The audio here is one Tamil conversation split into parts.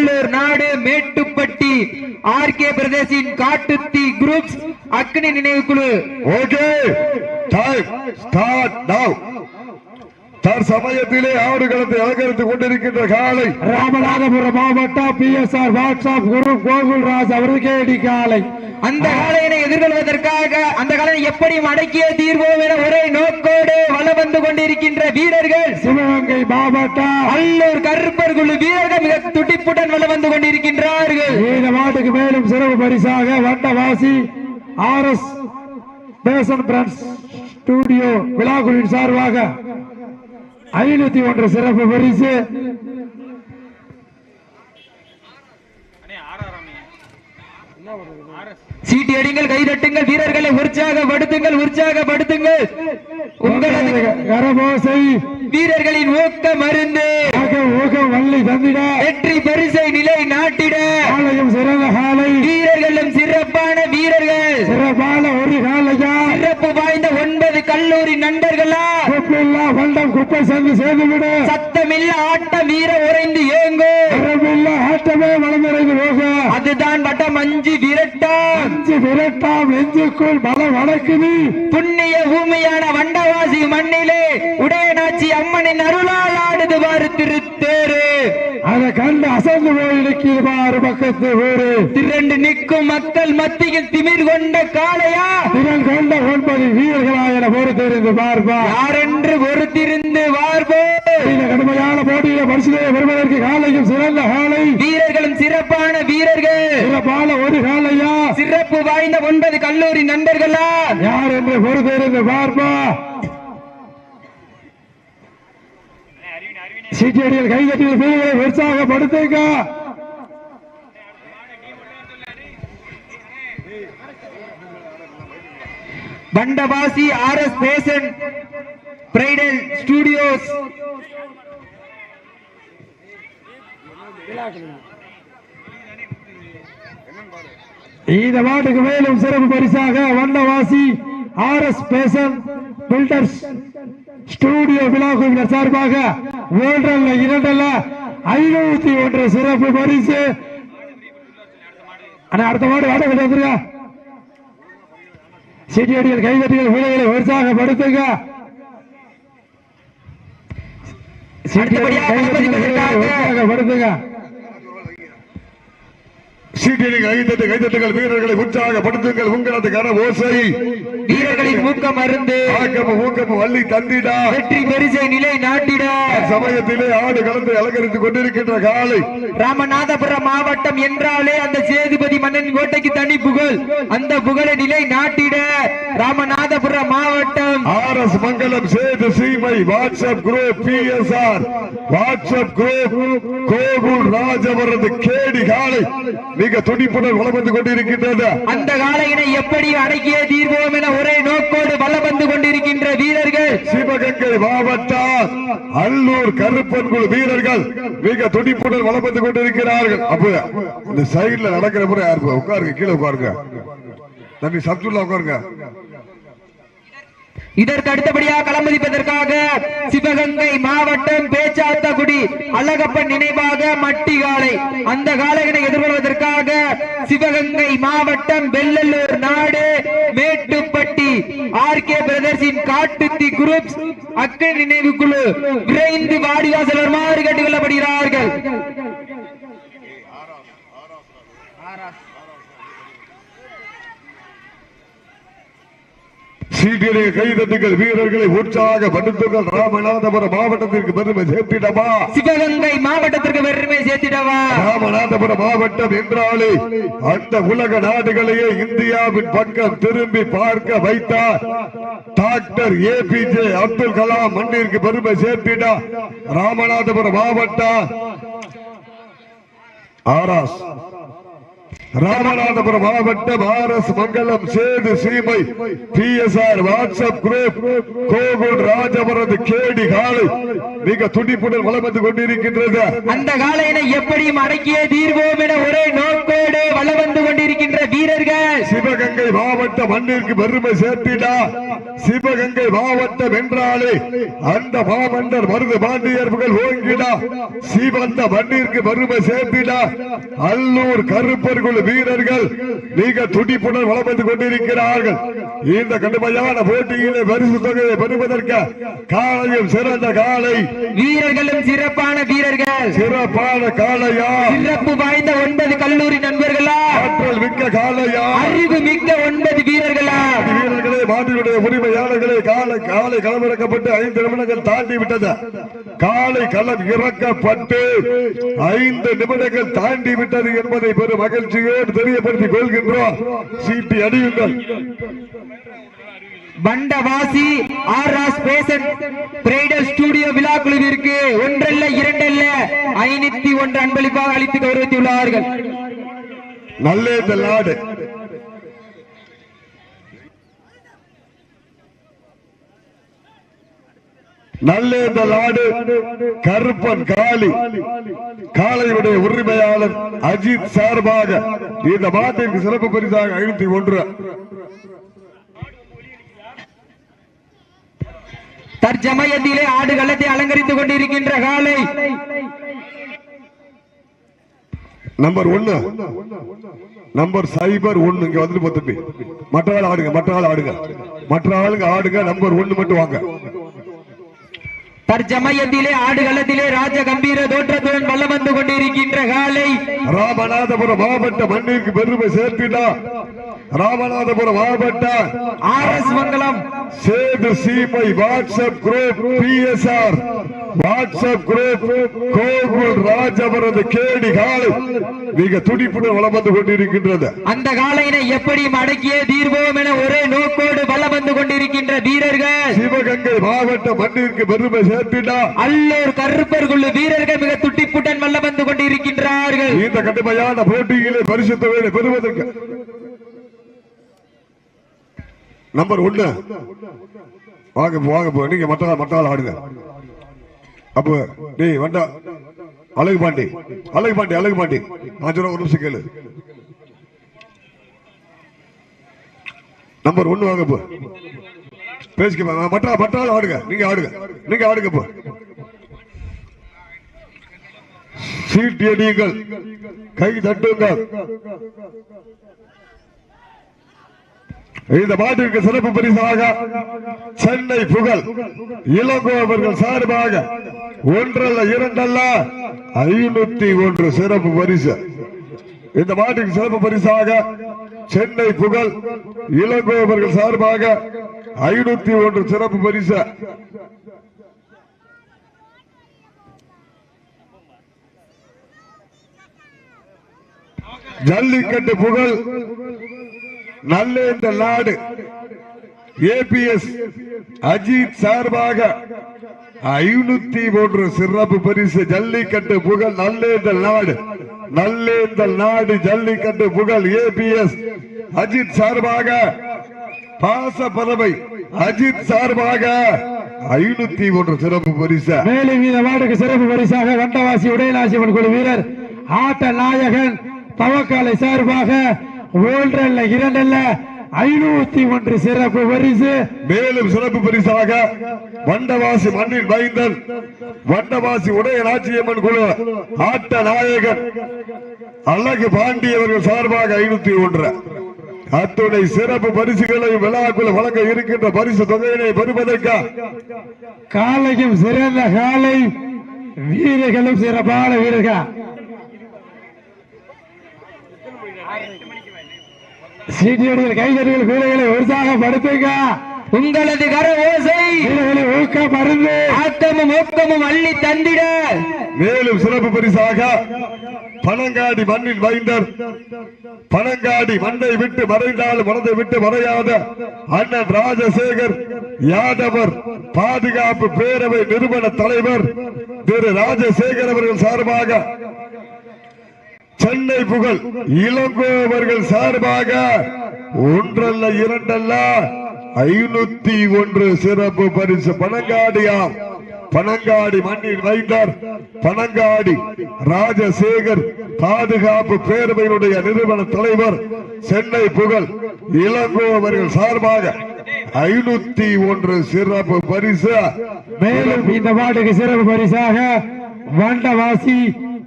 வெள்ளலூர் நாடு மேட்டுப்பட்டி ஆர் கே பிரதேசின் காட்டுத்தி குரூப்ஸ் அக்னி நினைவு குழு ஓகே டைம் ஸ்டார்ட் தற்சமயத்திலே ஆடுகளத்தை அலங்கரித்துக் கொண்டிருக்கின்ற காலை. ராமநாதபுரம் மாவட்டம் P S R WhatsApp group Gokulraj அவர்களுக்கு காலை அந்த காளையனை எதிர்கொள்வதற்காக அந்த காளையனை எப்படியும் அடக்கிய தீர்வோம் என ஒரே நோக்கோடு வலம் வந்து கொண்டிருக்கின்ற வீரர்கள். சிவகங்கை மாவட்டம் அல்லூர் கருப்பர் குழு வீரர்கள் மிக துடிப்புடன் வலம் வந்து கொண்டிருக்கின்றார்கள். இந்த மாட்டுக்கு மேலும் சிறப்பு பரிசாக வண்டவாசி ஆர் எஸ் பேசன் பிரான்ஸ் ஸ்டுடியோ விழாக்குழுவின் சார்பாக ஐநூத்தி ஒன்று சிறப்பு பரிசு. சீட்டி அடிங்கள் கைதட்டுங்கள் வீரர்களை உற்சாகப்படுத்துங்கள் உற்சாகப்படுத்துங்கள் உங்களது கரபோசை. வீரர்களின் ஊக்க மருந்து. வெற்றி பரிசை நிலை நாட்டிட. சிறந்த காலை வீரர்களும் சிறப்பான வீரர்கள் சிறப்பான ஒரு காலையா சிறப்பு வாய்ந்த ஒன்பது கல்லூரி நண்பர்களா வண்டம் குப்பை சேர்ந்து சேர்ந்துவிடு. சத்தமில்ல ஆட்டம் வீர உறைந்து ஏங்கோ. ஆட்டமே வளர்ந்திருந்து போக. அதுதான் வட்டம் அஞ்சு விரட்டா. அஞ்சு விரட்டாம் நெஞ்சுக்குள் பலம் வடக்குது புண்ணிய பூமியான வண்டவாசி மண்ணிலே உடையநாச்சி அம்மனின் அருளால் ஆடுது வாரு திருத்தேரு. அதை கண்டு அசந்து போய் நிற்கிறது பாரு பக்கத்து ஊரு திரண்டு நிற்கும் மக்கள் மத்தியில் திமிர் கொண்ட காளையா? திறன் கொண்ட ஒன்பது வீரர்களாக பொறுத்திருந்து பார்ப்பா. யாரென்று பொறுத்திருந்து இந்த கடுமையான போட்டியில பரிசுகளை வருவதற்கு காலையும் சிறந்த காலை. வீரர்களும் சிறப்பான வீரர்கள். சிறப்பான ஒரு காலையா? சிறப்பு வாய்ந்த ஒன்பது கல்லூரி நண்பர்களா? யார் என்று பொறுத்திருந்து பார்ப்பா. சீட்டியடியில் கைகட்டியில் வீரர்களை உற்சாகப்படுத்துங்க. Vandavasi R S fashion bridal studios. இந்த மாட்டுக்கு மேலும் சிறப்பு பரிசாக Vandavasi R S fashion builders studio விழா குழுவினர் சார்பாக ஒன்றல்ல இரண்டல்ல. ஐநூத்தி ஒன்று சிறப்பு பரிசு. அண்ணா அடுத்த மாடு வாட வந்துருங்க. சிடியடிகள் கைதட்டிகள் வீரர்களை உற்சாகப்படுத்துங்க. சிடியடிகள் கைதட்டிகள் வீரர்களை உற்சாகப்படுத்துங்கள். உங்களது கன ஓசை. வீரர்களின் ஊக்க மருந்து. ஆக்கமும் ஊக்கமும் வள்ளி தந்திடா. வெற்றி பரிசை நிலை நாட்டிட. சமயத்திலே ஆடு களத்தை அலங்கரித்துக் கொண்டிருக்கின்ற காலை. ராமநாதபுரம் மாவட்டம் என்றாலே அந்த சேதுபதி மன்னன் கோட்டைக்கு தனி புகழ். அந்த புகழை நிலை நாட்டிட ராமநாதபுரம் மாவட்டம். ஆர் எஸ் மங்கலம் சேது சீமை WhatsApp group P S R. WhatsApp group Gokul ராஜவரது கேடி காலை. மிக துடிப்புடன் வளம் வந்து கொண்டிருக்கின்றது. அந்த காளையினை எப்படி அடக்கிய தீர்வோம் என ஒரே நோக்கோடு வலம் வந்து கொண்டிருக்கின்ற வீரர்கள். சிவகங்கை மாவட்டம் அல்லூர் கருப்பன் குழு வீரர்கள் மிக துடிப்புடன் வளம் வந்து கொண்டிருக்கிறார்கள். அப்ப இந்த சைடுல நடக்கிற முறை யாரு உட்காருங்க கீழே உட்காருங்க. தம்பி சப்துல்லா உட்காருங்க. இதற்கு அடுத்தபடியாக களமதிப்பதற்காக சிவகங்கை மாவட்டம் பேச்சாத்தகுடி அழகப்பன் நினைவாக மட்டி காலை அந்த காளைகளை எதிர்கொள்வதற்காக சிவகங்கை மாவட்டம் வெள்ளலூர் நாடு மேட்டுப்பட்டி. ஆர் கே பிரதர்ஸின் காட்டுத்தி குரூப் அக்கை நினைவு குழு விரைந்து வாடிவாசல் வருமாறு கேட்டுக் கொள்ளப்படுகிறார்கள் சீட்டிலே கைதட்டுங்கள் வீரர்களை உற்சாகப்படுத்துங்கள் ராமநாதபுரம் மாவட்டத்திற்கு பெருமை சேர்த்திடமா சிவகங்கை மாவட்டத்திற்கு பெருமை சேர்த்திடவா? ராமநாதபுரம் மாவட்டம் என்றாலே அந்த உலக நாடுகளையே இந்தியாவின் பக்கம் திரும்பி பார்க்க வைத்தார். Doctor A P J Abdul Kalam மண்ணிற்கு பெருமை சேர்த்திடா. ராமநாதபுரம் மாவட்டம். ஆராஸ் ராமநாதபுரம் மாவட்டம் ஆர் எஸ் மங்கலம் சேது சீமை P S R WhatsApp group Gokul ராஜபுரது கேடி காலை மிக துடிப்புடன் வளம் வந்து கொண்டிருக்கின்றது. அந்த காளையனை எப்படியும் அடக்கிய தீர்வோம் என ஒரே நோக்கோடு வந்து கொண்டிருக்கின்ற வீரர்கள். சிவகங்கை மாவட்ட மண்ணிற்கு பெருமை சேர்த்திடா. சிவகங்கை மாவட்டம் என்றாலே அந்த மாமன்னர் மருது பாண்டியர்கள் ஓங்கிடா. சிவந்த மண்ணிற்கு பெருமை சேர்த்திடா. அல்லூர் கருப்பர் குழு வீரர்கள் மிக துடிப்புடன் வளம் வந்து கொண்டிருக்கிறார்கள். இந்த கடுமையான போட்டியிலே பரிசு தொகையை பெறுவதற்கு காலையும் சிறந்த காலை. வீரர்களும் சிறப்பான வீரர்கள். சிறப்பான காளையா சிறப்பு வாய்ந்த ஒன்பது கல்லூரி நண்பர்களா? ஆற்றல் மிக்க காளையா அறிவு மிக்க ஒன்பது வீரர்களா? வீரர்களே மாட்டினுடைய உரிமையாளர்களே காலை காலை களம் இறக்கப்பட்டு ஐந்து நிமிடங்கள் தாண்டி விட்டது காலை களம் இறக்கப்பட்டு ஐந்து நிமிடங்கள் தாண்டி விட்டது என்பதை பெரும் மகிழ்ச்சியோடு தெரியப்படுத்திக் கொள்கின்றோம். சீட்டி அடியுங்கள் Pandavasi R Ras fashion bridal studio விழா குழுவிற்கு ஒன்றல்ல இரண்டல்ல ஐநூத்தி ஒன்று அன்பளிப்பாக அளித்து கௌரவித்துள்ளார்கள். நல்லே நாடு. நல்லே இந்த நாடு கருப்பன் காளி. காளையுடைய உரிமையாளர் அஜித் சார்பாக இந்த மாட்டிற்கு சிறப்பு பரிசாக ஐநூத்தி ஒன்று. தற்சமயத்திலே ஆடு களத்தை அலங்கரித்துக் கொண்டிருக்கின்ற காலை நம்பர் ஒன்னு. நம்பர் சைபர் ஒன்னு. இங்க வந்துட்டு பார்த்துட்டு மற்ற ஆள் ஆடுங்க மற்ற ஆள் ஆடுங்க. மற்ற ஆளுங்க ஆடுங்க நம்பர் ஒன்னு மட்டும் வாங்க. தற்சமயத்திலே ஆடுகளத்திலே ராஜ கம்பீர தோற்றத்துடன் வல்லம் வந்து கொண்டிருக்கின்ற காலை. ராமநாதபுரம் மாவட்ட மண்ணிற்கு பெருமை சேர்த்திடா. ராமநாதபுரம் மாவட்ட ஆர் எஸ் மங்கலம். சேது சீமை WhatsApp group PSR WhatsApp group Gokul ராஜபரது கேடி காலை. மிக துடிப்புடன் வளம் வந்து கொண்டிருக்கின்றது. அந்த காலையினை எப்படி அடக்கியே தீர்வோம் என ஒரே நோக்கோடு வல்லம் வந்து கொண்டிருக்கின்ற வீரர்கள். சிவகங்கை மாவட்ட மண்ணிற்கு பெருமை சேர்த்திடா அல்லூர் கருப்பர் குழு வீரர்கள் மிக துட்டிப்புடன் வல்லம் வந்து கொண்டிருக்கின்றார்கள். இந்த கடுமையான போட்டியிலே பரிசுத்த வேலை பெறுவதற்கு நம்பர் ஒன்று வாங்க போ, வாங்க போ. நீங்க மற்ற மற்ற ஆள் ஆடுங்க. அப்போ நீ வண்டா அழகு பாண்டி. அழகு பாண்டி அழகு பாண்டி. நான் சொல்ல ஒரு நிமிஷம் கேளு. நம்பர் ஒன்று வாங்க போ. பேசிக்க மற்ற மற்ற ஆள் ஆடுங்க. நீங்க ஆடுங்க. நீங்க ஆடுங்க போ. சீட்டியடியுங்கள் கை தட்டுங்கள். இந்த பாட்டிற்கு சிறப்பு பரிசாக சென்னை புகழ் இளங்கோவர்கள் சார்பாக ஒன்றல்ல இரண்டல்ல ஐநூத்தி ஒன்று சிறப்பு பரிசு. இந்த மாட்டுக்கு சிறப்பு பரிசாக சென்னை புகழ் இளங்கோவர்கள் சார்பாக ஐநூத்தி ஒன்று சிறப்பு பரிசு. ஜல்லிக்கட்டு புகழ் நல்ல இந்த நாடு. ஏபிஎஸ் அஜித் சார்பாக ஐநூத்தி ஒன்று சிறப்பு பரிசு ஜல்லிக்கட்டு புகழ் நல்லேந்தல் நாடு. நல்லேந்தல் நாடு ஜல்லிக்கட்டு புகழ் ஏபிஎஸ் அஜித் சார்பாக பாச பறவை அஜித் சார்பாக ஐநூத்தி ஒன்று சிறப்பு பரிசு. மேலும் இந்த நாடுக்கு சிறப்பு பரிசாக வண்டவாசி உடையநாசிவன் குழு வீரர் ஆட்ட நாயகன் தவக்காலை சார்பாக ஒன்றல்ல இரண்டல்ல ஐநூத்தி ஒன்று சிறப்பு பரிசு. மேலும் சிறப்பு பரிசாக வண்டவாசி மண்ணின் மைந்தன் வண்டவாசி உடைய நாச்சியம்மன் குழு ஆட்ட நாயகன் அழகு பாண்டியவர்கள் சார்பாக ஐநூத்தி ஒன்று. அத்துணை சிறப்பு பரிசுகளை விழாக்குள் வழங்க இருக்கின்ற பரிசு தொகையினை பெறுவதற்கு? காலையும் சிறந்த காலை வீரர்களும் சிறப்பான வீரர்கள். சீட்டியடிகள் கைதடிகள் வீரர்களை உற்சாகப்படுத்துங்க. உங்களது கர ஓசை வீரர்களை ஊக்க மருந்து ஆட்டமும் ஊக்கமும் அள்ளி தந்திட. மேலும் சிறப்பு பரிசாக பனங்காடி மண்ணின் மைந்தர் பனங்காடி மண்ணை விட்டு மறைந்தாலும் மனதை விட்டு மறையாத அண்ணன் ராஜசேகர் யாதவர் பாதுகாப்பு பேரவை நிறுவன தலைவர் திரு ராஜசேகர் அவர்கள் சார்பாக சென்னை புகழ் இளங்கோவர்கள் சார்பாக ஒன்றல்ல இரண்டல்ல ஐநூத்தி ஒன்று சிறப்பு பரிசு. பனங்காடியாம் பனங்காடி மண்ணில் வைத்தார் பனங்காடி ராஜசேகர் பாதுகாப்பு பேரவையினுடைய நிறுவன தலைவர் சென்னை புகழ் இளங்கோ அவர்கள் சார்பாக ஐநூத்தி ஒன்று சிறப்பு பரிசு. மேலும் இந்த மாட்டுக்கு சிறப்பு பரிசாக வண்டவாசி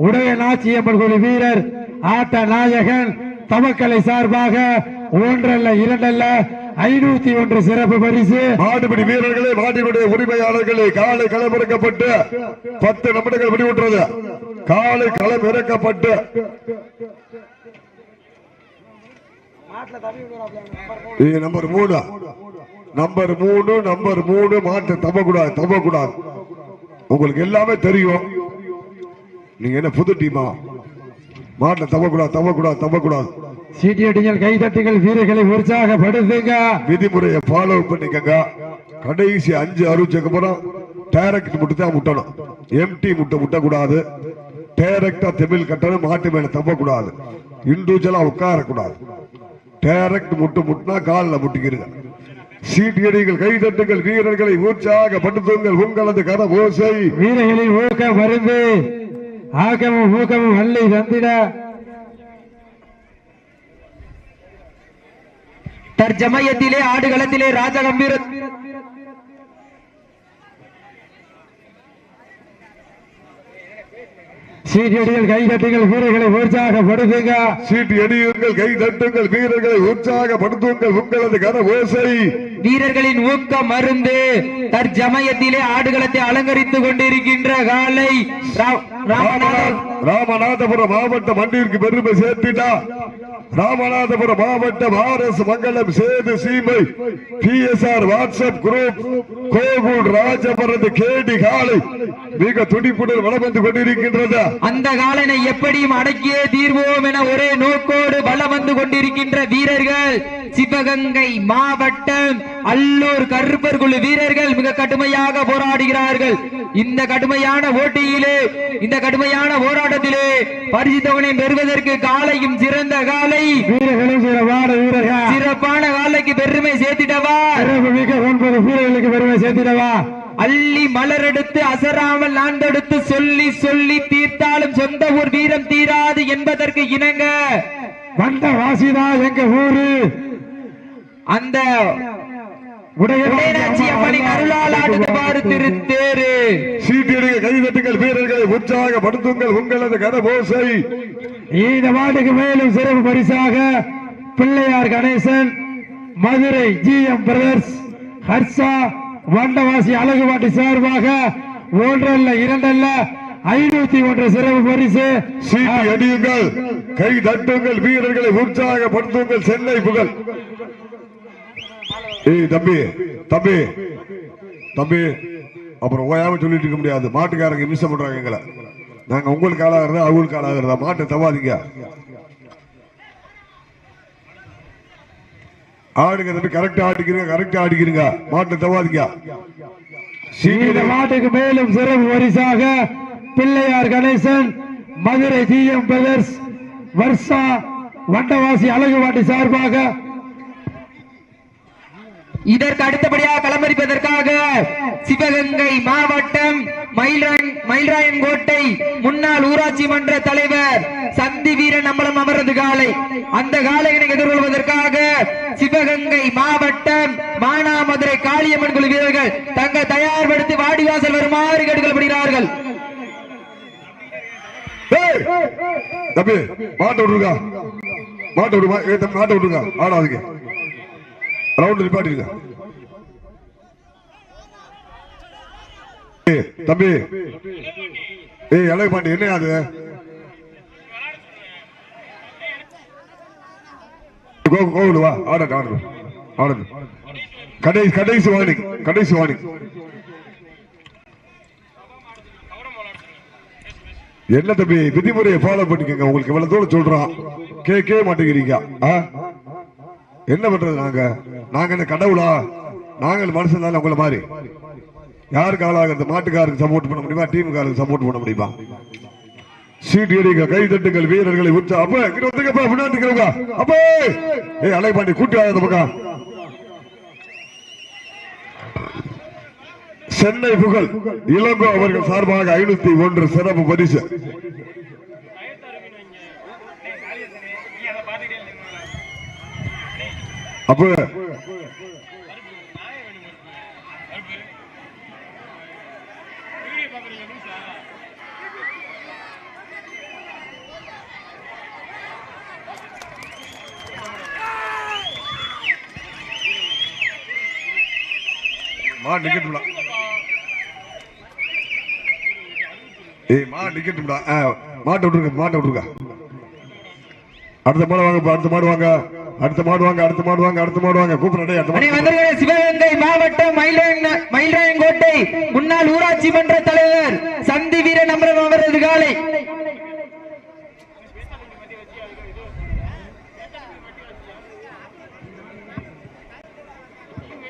உடைய நாச்சியம்மன் குழு வீரர் ஆட்ட நாயகன் தமக்கலை சார்பாக ஒன்றல்ல இரண்டல்ல ஐநூத்தி ஒன்று சிறப்பு பரிசு. மாடுபிடி வீரர்களே மாட்டினுடைய உரிமையாளர்களே காலை களம் இறக்கப்பட்டு பத்து நிமிடங்கள் முடிவுற்றது. காலை களம் இறக்கப்பட்டு ஏய், நம்பர் மூணு? நம்பர் மூணு நம்பர் மூணு மாட்டு தப்பக்கூடாது தப்பக்கூடாது உங்களுக்கு எல்லாமே தெரியும். நீங்க என்ன புது டீமா மாட்டை தப்பக்கூடாது தப்பக்கூடாது தப்பக்கூடாது சீட்டியடிகள் கைதட்டுகள் வீரர்களை உற்சாகப்படுத்துங்க. விதிமுறையை ஃபாலோ பண்ணிக்கங்க. கடைசி அஞ்சு அறுபதுக்கு அப்புறம் டைரக்ட் முட்டு தான் முட்டணும். எம்டி முட்டை முட்டக்கூடாது. டைரக்டா தெமிழ் கட்டணும் மாட்டு மேல தப்பக்கூடாது இண்டிவிஜுவலா உட்காரக்கூடாது. டைரக்ட் முட்டு முட்டினா காலில் முட்டிக்கிறீங்க சீட்டியடிகள் கைதட்டுங்கள் வீரர்களை உற்சாகப்படுத்துங்கள். உங்களது கத ஓசை. வீரர்களின் ஊக்க மருந்து. ஆக்கமும் ஊக்கமும் அள்ளி தந்திட. தற்சமயத்திலே ஆடுகளத்திலே ராஜகம்பீர சீட்டியடிகள் கைதட்டுகள் வீரர்களை உற்சாகப்படுத்துங்க. சீட்டு எடியுங்கள் கை தட்டுங்கள் வீரர்களை உற்சாகப்படுத்துங்கள் உங்களது கத ஓசை. வீரர்களின் ஊக்க மருந்து தற்சமயத்திலே ஆடுகளத்தை அலங்கரித்துக் கொண்டிருக்கின்ற காலை ராமநாதபுரம். மாவட்ட மண்டிற்கு பெருமை சேர்த்திட்டா. ராமநாதபுரம் மாவட்டம் ஆர் எஸ் மங்கலம் சேது சீமை. P S R WhatsApp group Gokul ராஜபரது கேடி காலை மிக துடிப்புடன் வளம் வந்து கொண்டிருக்கின்றது. அந்த காலனை எப்படியும் அடக்கியே தீர்வோம் என ஒரே நோக்கோடு வலம் வந்து கொண்டிருக்கின்ற வீரர்கள். சிவகங்கை மாவட்டம் அல்லூர் கருப்பர் குழு வீரர்கள் மிக கடுமையாக போராடுகிறார்கள். இந்த கடுமையான போட்டியிலே இந்த கடுமையான போராட்டத்திலே பரிசுத்தவனை பெறுவதற்கு காலையும் சிறந்த காலை. சிறப்பான காலைக்கு பெருமை சேர்த்திடவா? ஒன்பது வீரர்களுக்கு பெருமை சேர்த்திடவா? அள்ளி மலரெடுத்து அசராமல் ஆண்டெடுத்து சொல்லி சொல்லி தீர்த்தாலும் சொந்த ஊர் வீரம் தீராது என்பதற்கு இணங்க. வந்த வாசிதா எங்க ஊரு? அந்த உற்சாகப்படுத்துங்கள் உங்களது கத ஓசை இந்த மாட்டுக்கு மேலும் சிறப்பு பரிசாக Pillaiyar Ganesan Madurai G M brothers Harsha Vandavasi அழகுவாட்டி சார்பாக ஒன்றல்ல இரண்டல்ல ஐநூத்தி ஒன்று சிறப்பு பரிசு. சீட்டு அடியுங்கள் கை தட்டுங்கள் வீரர்களை உற்சாகப்படுத்துங்கள் சென்னை புகழ். ஏய் தம்பி தம்பி தம்பி. அப்புறம் ஓயாம சொல்லிட்டு இருக்க முடியாது. மாட்டுக்காரங்க மிஸ் பண்றாங்க எங்களை. நாங்க உங்களுக்கு ஆளாகிறதா அவங்களுக்கு ஆளாகிறதா மாட்டை தவாதீங்க. ஆடுங்க தம்பி. கரெக்டா ஆடிக்கிறீங்க கரெக்டா ஆடிக்கிறீங்க மாட்டை தவாதீங்க. இந்த மாட்டுக்கு மேலும் சிறப்பு பரிசாக Pillaiyar Ganesan Madurai G M brothers Varsha Vandavasi அழகுவாட்டி சார்பாக இதற்கு அடுத்தபடியாக களமறிப்பதற்காக சிவகங்கை மாவட்டம் மயில்ராயன் கோட்டை முன்னாள் ஊராட்சி மன்ற தலைவர் சந்தி வீரன் அம்பலம் அமரது காலை. அந்த காலையினை எதிர்கொள்வதற்காக சிவகங்கை மாவட்டம் மானாமதுரை காளியம்மன் குழு வீரர்கள் தங்க தயார்படுத்தி வாடிவாசல் வருமாறு கேட்டுக்கொள்ளப்படுகிறார்கள். ஏய், விடுங்க மாட்டை விடுமா ஏ விடுங்க ஆடாதீங்க. ரவுண்ட் நிப்பாட்டிருங்க ஏய், தம்பி ஏய் அழகு பாண்டி என்ன அது கோ- கோவில் வா ஆடட்டும் ஆடட்டும் ஆடட்டும் கடைசி கடைசி வாணி கடைசி வாணி என்ன தம்பி விதிமுறையை ஃபாலோ பண்ணிக்கங்க உங்களுக்கு இவ்வளவு தூரம் சொல்றான் கேட்கவே மாட்டேங்கிறீங்க ஆ? என்ன பண்றது நாங்க? நாங்க என்ன கடவுளா? நாங்கள் மனுஷன் தானே உங்களை மாதிரி. யாருக்கு ஆளாகிறது மாட்டுக்காருக்கு சப்போர்ட் பண்ண முடியுமா? டீமுக்காருக்கு சப்போர்ட் பண்ண முடியுமா? சீட் கை தட்டுங்கள் வீரர்களை உற்சா அப்ப இங்க வந்துங்கப்பா முன்னாடி அப்ப! ஏய் அலைபாண்டி கூட்டி வாங்க பக்கம். சென்னை புகழ் இளங்கோ அவர்கள் சார்பாக ஐநூத்தி ஒன்று சிறப்பு பரிசு. அப்ப மா நிக்கட்டும்டா ஏய் மா நிக்கட்டும்டா ஆ, மாட்டை விட்டுருங்க மாட்டை விட்டுருக்க. அடுத்த மாடு வாங்க அடுத்த மாடு வாங்க. அடுத்த மாடு வாங்க அடுத்த மாடு வாங்க அடுத்த மாடு வாங்க. அடுத்த சிவகங்கை மாவட்டம் மயிலாயங்கோட்டை. முன்னாள் ஊராட்சி மன்ற தலைவர் சந்தி வீரன் அமரம் அவரது காலை.